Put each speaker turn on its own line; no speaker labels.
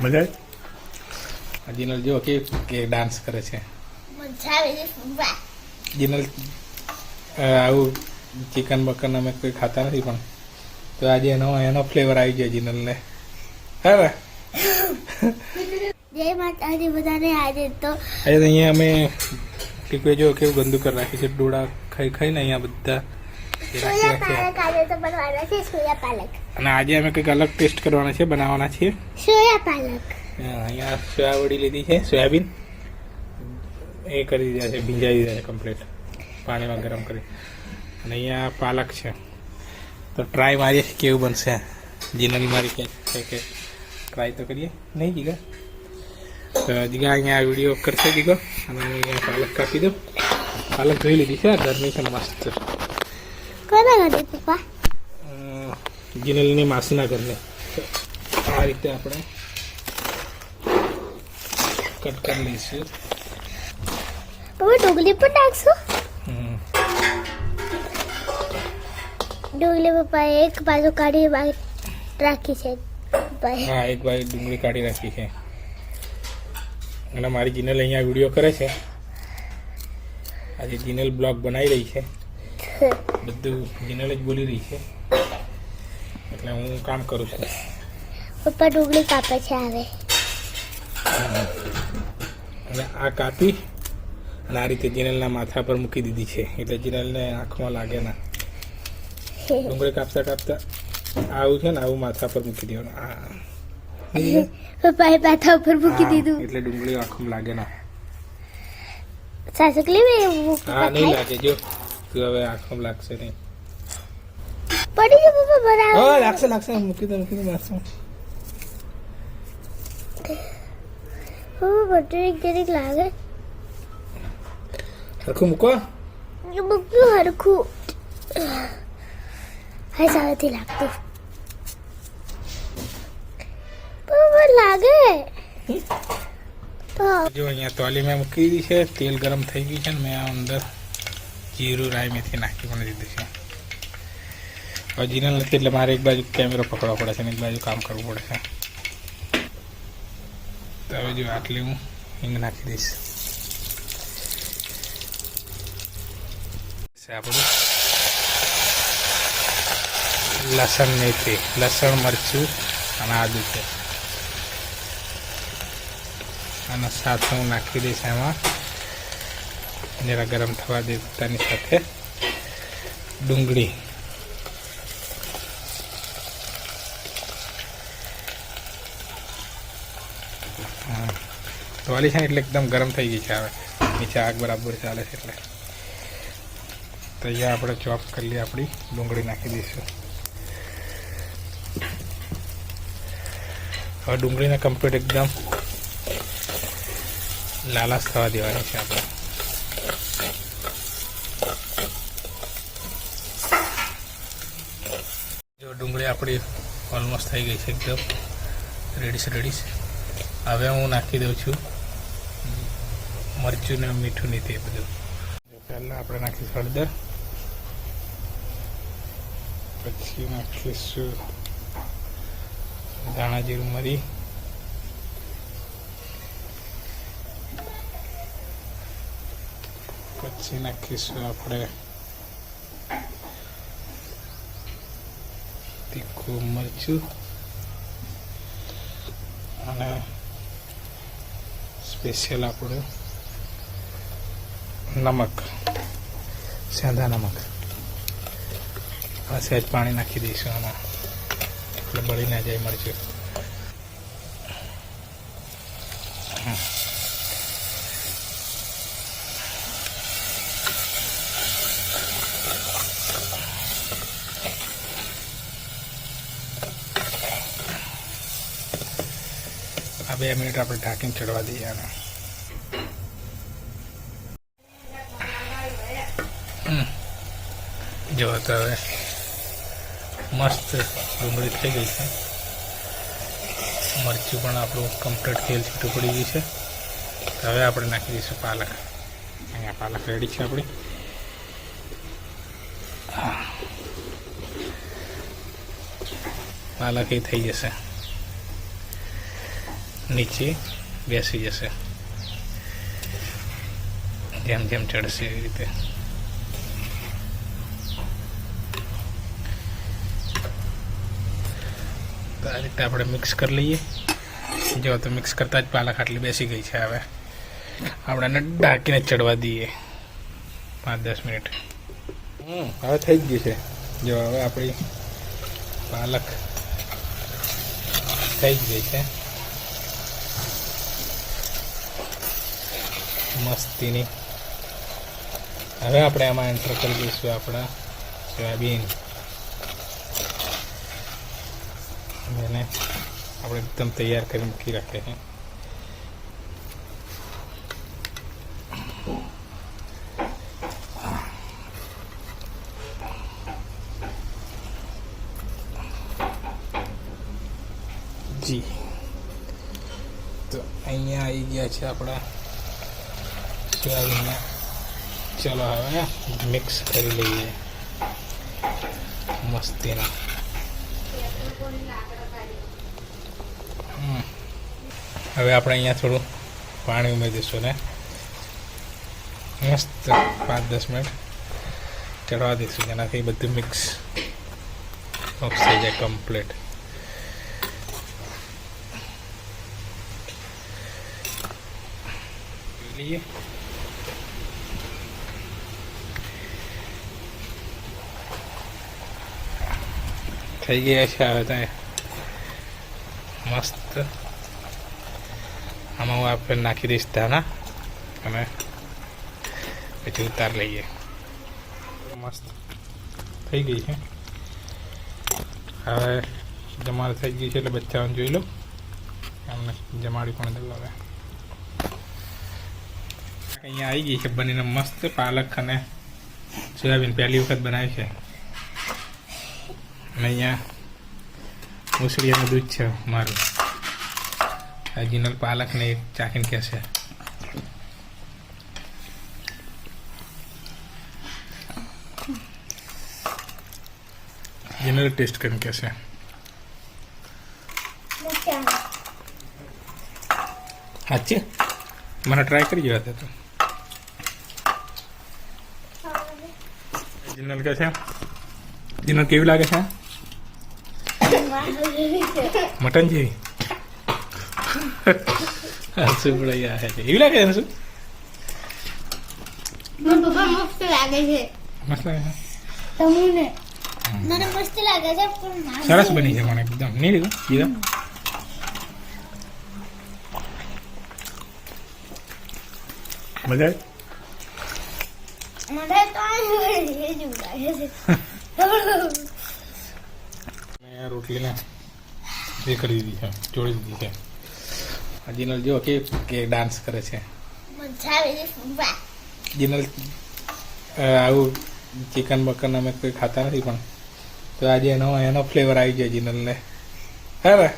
મજા આવી જીનલ જો કે કે ડાન્સ કરે છે. જીનલ આવું ચિકન બકન અમે કોઈ ખાતા નથી પણ તો આજે એનો એનો ફ્લેવર આવી ગયો જીનલને હા ને?
જય માતાજી બધાને આજે તો
આજે અહીંયા અમે ટીકવે જો કેવું ગંદુ કરી રાખ્યું છે ડોળા ખાઈ ખાઈને અહીંયા બધા એ રાખી
પાલક આજે તો બનવાના છે સોયા પાલક.
અને આજે અમે કંઈક અલગ ટેસ્ટ કરવાના છે બનાવવાના છીએ.
સોયા પાલક.
અહીંયા સોયાવડી લીધી છે સોયાબીન. એ કરી દીધા છે ભીંજાવી દીધા છે કમ્પ્લીટ પાણીમાં ગરમ કરી. અને અહીંયા પાલક છે. તો ટ્રાય મારીએ કેવું બનશે. જીનલ મારી કે છે કે ટ્રાય તો કરીએ. નહીં જીગા? તો જીગા અહીંયા વીડિયો કરશે જીગો. અને અહીંયા પાલક કાપી દઉં પાલક ધોઈ લીધી છે ગરમી છે મસ્ત જીનલની માસીના ઘરને. આ રીતે આપણે કટ કરી લઈશું.
હવે ડુંગળી પણ નાખશું. ડુંગળી પપ્પા એક બાજુ કાઢી રાખી છે. પપ્પાએ.
હા એક ભાઈ ડુંગળી કાઢી રાખી છે. અને મારી જીનલ અહીંયા વીડિયો કરે છે. આજે જીનલ બ્લોગ બનાવી રહી છે. બધું જીનલ જ બોલી રહી છે. એટલે હું કામ કરું છું.
પપ્પા ડુંગળી કાપે છે આવે
અને આ કાપી અને આ રીતે જીનલના માથા પર મૂકી દીધી છે. એટલે જીનલને આંખમાં લાગે ના. ડુંગળી કાપતા કાપતા આવું છે ને આવું માથા પર મૂકી દેવાનું. આ.
પપ્પાએ માથા ઉપર મૂકી દીધું.
એટલે ડુંગળી આંખમાં લાગે ના.
સાસકલી મેં
હા નહીં લાગે જો. તું હવે આંખમાં લાગશે નહીં.
પડી ગયું પપ્પા બરાબર.
હા લાગશે લાગશે. મૂકી દે મૂકી દે મારશે
પપ્પા બટરી જરીક લાગે?
હરખું મૂકો
મૂક્યું હરખું. હવે સારાથી લાગતું. પપ્પા લાગે?
જો અહીંયા તોલી મેં મૂકી દીધી છે. તેલ ગરમ થઈ ગયું છે ને મેં અંદર જીરું રાઈ મેથી નાખી પણ દીધું છે. ઓરિજિનલ નથી એટલે મારે એક બાજુ કેમેરો પકડવો પડે છે ને એક બાજુ કામ કરવું પડે છે. તો હવે જો આટલી હું હિંગ નાખી દઈશ. આપણું. લસણ મેથી, લસણ, મરચું અને આદુ છે. અને સાથે હું નાખી દઈશ એમાં. જરા ગરમ થવા દે પોતાની સાથે. ડુંગળી. ટોલી છે ને એટલે એકદમ ગરમ થઈ ગઈ છે હવે. નીચે આગ બરાબર ચાલે છે એટલે. તો અહીંયા આપણે ચોપ કરી લઈએ, આપણી ડુંગળી નાખી દઈશું. હવે ડુંગળીને કમ્પ્લીટ એકદમ લાલાશ થવા દેવાની છે આપણે. જો ડુંગળી આપણી ઓલમોસ્ટ થઈ ગઈ છે એકદમ. રેડીશ રેડીશ હવે હું નાખી દઉં છું. મરચું ને મીઠું નહીં તે બધું. પહેલાં આપણે નાખીશું હળદર. પછી નાખીશું ધાણા જીરું મરી. પછી નાખીશું આપણે તીખું મરચું અને સ્પેશિયલ આપણું નમક. સેંધા નમક. આ સહેજ પાણી નાખી દઈશું આમાં. એટલે બળી ના જાય મરચું. આ બે મિનિટ આપણે ઢાંકીને ચડવા દઈએ આને. જો તો હવે મસ્ત ડુંગળી થઈ ગઈ છે. મરચું પણ આપણું કમ્પ્લીટ તેલ છૂટું પડી ગયું છે. હવે આપણે નાખી દઈશું પાલક. અહીંયા પાલક રેડી છે આપણી. પાલક એ થઈ જશે. નીચે બેસી જશે. જેમ જેમ ચડશે એવી રીતે. આ રીતે આપણે મિક્સ કરી લઈએ. જો તો મિક્સ કરતાં જ પાલક આટલી બેસી ગઈ છે હવે. આપણે એને ઢાંકીને ચડવા દઈએ. પાંચ દસ મિનિટ. હમ, હવે થઈ જ ગયું છે. જો હવે આપણી પાલક થઈ જ ગઈ છે. મસ્તીની. હવે આપણે એમાં એન્ટર કરી દઈશું આપણા સોયાબીન. એને આપણે એકદમ તૈયાર કરી મૂકી રાખીએ છીએ. જી. તો અહીંયા આવી ગયા છે આપણા સોયાબીનના ચલો હવે મિક્સ કરી લઈએ. મસ્તીના. હવે આપણે અહીંયા થોડું પાણી ઉમેરી દઈશું ને. મસ્ત પાંચ દસ મિનિટ ચડવા દઈશું જેનાથી બધું મિક્સ મિક્સ થઈ જાય કમ્પ્લીટ થઈ ગયા છે હવે તો મસ્ત આમાં હું આપણે નાખી દઈશ ધાણા અને પછી ઉતાર લઈએ મસ્ત થઈ ગઈ છે હવે જમાડ થઈ ગઈ છે એટલે બચ્ચાઓને જોઈ લો એમને જમાડી પણ દઉં હવે અહીંયા આવી ગઈ છે બનીને મસ્ત પાલક અને સોયાબીન પહેલી વખત બનાવી છે અને અહીંયા મુસળિયાનું દૂધ છે મારું. ઓરિજિનલ પાલક ને ચાખીને કહેશે જેનરલ ટેસ્ટ કરીને કહેશે સાચે? મને ટ્રાય કરી જોયા હતા તો. ઓરિજિનલ કે છે? ઓરિજિનલ કેવી લાગે છે? મટન જેવી હસું પડાઈ આવે છે એવી લાગે છે શું
પપ્પા મસ્ત લાગે છે
મસ્ત લાગે છે
તમને મને મસ્ત લાગે છે પણ મારે
સરસ બની છે મને એકદમ નહીં લીધું કીધું મજા આવી
મને તો આ જોડે જેવું લાગે છે
મેં આ રોટલીને એ કરી દીધી છે જોડી દીધી છે. અજીનલ જો કે કે ડાન્સ કરે છે. જીનલ આવું ચિકન બકન અમે કોઈ ખાતા નથી પણ તો આજે એનો એનો ફ્લેવર આવી ગયો જીનલને હા ને